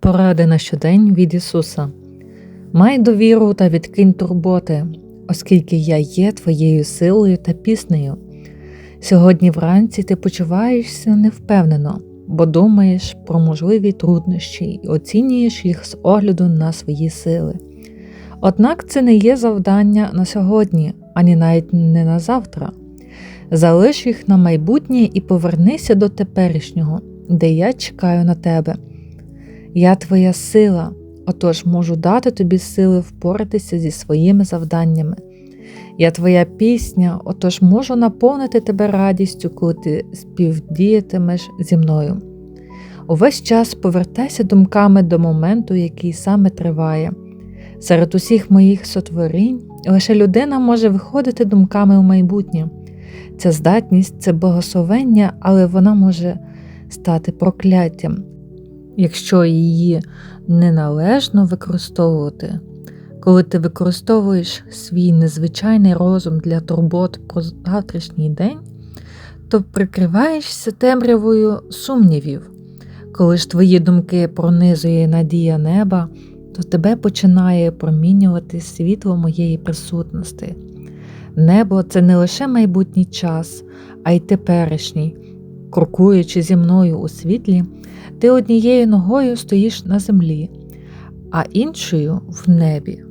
Поради на щодень від Ісуса. Май довіру та відкинь турботи, оскільки я є твоєю силою та піснею. Сьогодні вранці ти почуваєшся невпевнено, бо думаєш про можливі труднощі і оцінюєш їх з огляду на свої сили. Однак це не є завдання на сьогодні, ані навіть не на завтра. Залиш їх на майбутнє і повернися до теперішнього, де я чекаю на тебе. Я твоя сила, отож можу дати тобі сили впоратися зі своїми завданнями. Я твоя пісня, отож можу наповнити тебе радістю, коли ти співдіятимеш зі мною. Увесь час повертайся думками до моменту, який саме триває. Серед усіх моїх сотворінь лише людина може виходити думками у майбутнє. Ця здатність це благословення, але вона може стати прокляттям, якщо її неналежно використовувати. Коли ти використовуєш свій незвичайний розум для турбот про завтрашній день, то прикриваєшся темрявою сумнівів. Коли ж твої думки пронизує надія неба, то тебе починає промінювати світло моєї присутності. Небо це не лише майбутній час, а й теперішній. Крокуючи зі мною у світлі, ти однією ногою стоїш на землі, а іншою в небі.